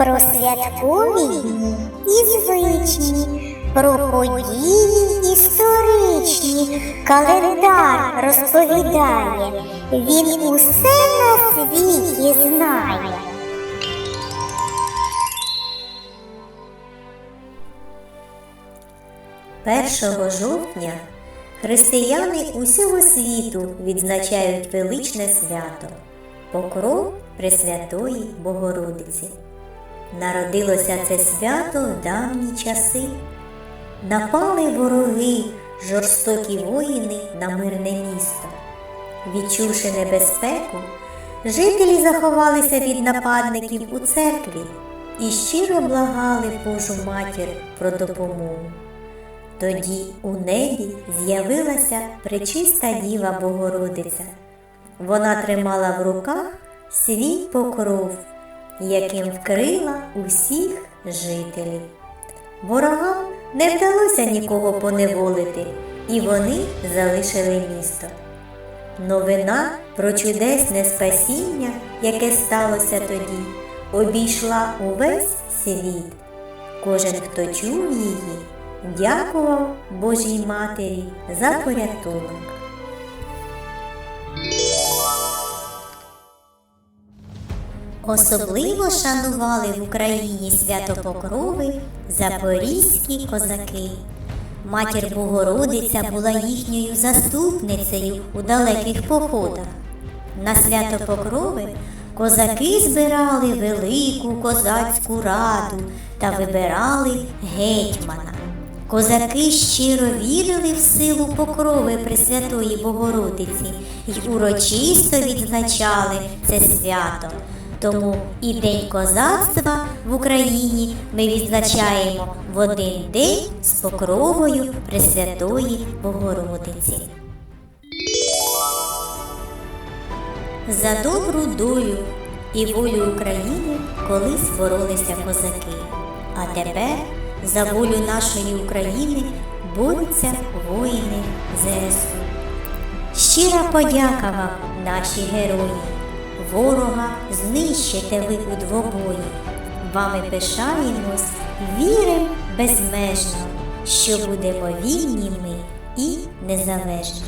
про святкові і звичні, про події історичні. Календар розповідає, він усе на світі знає. Першого жовтня християни усього світу відзначають величне свято Покров Пресвятої Богородиці. Народилося це свято в давні часи. Напали вороги, жорстокі воїни на мирне місто. Відчувши небезпеку, жителі заховалися від нападників у церкві і щиро благали Божу матір про допомогу. Тоді у небі з'явилася пречиста Діва Богородиця. Вона тримала в руках свій покров, яким вкрила усіх жителів. Ворогам не вдалося нікого поневолити, і вони залишили місто. Новина про чудесне спасіння, яке сталося тоді, обійшла увесь світ. Кожен, хто чув її, дякував Божій Матері за порятунок. Особливо шанували в Україні свято Покрови запорізькі козаки. Матір Богородиця була їхньою заступницею у далеких походах. На свято Покрови козаки збирали велику козацьку раду та вибирали гетьмана. Козаки щиро вірили в силу покрови Пресвятої Богородиці й урочисто відзначали це свято. Тому і День козацтва в Україні ми відзначаємо в один день з покровою Пресвятої Богородиці. За добру долю і волю України колись боролися козаки, а тепер за волю нашої України борються воїни ЗСУ. Щира подяка вам, наші герої! Ворога знищите ви у двобої. Вами пишаємось, вірим безмежно, що будемо вільні ми і незалежні.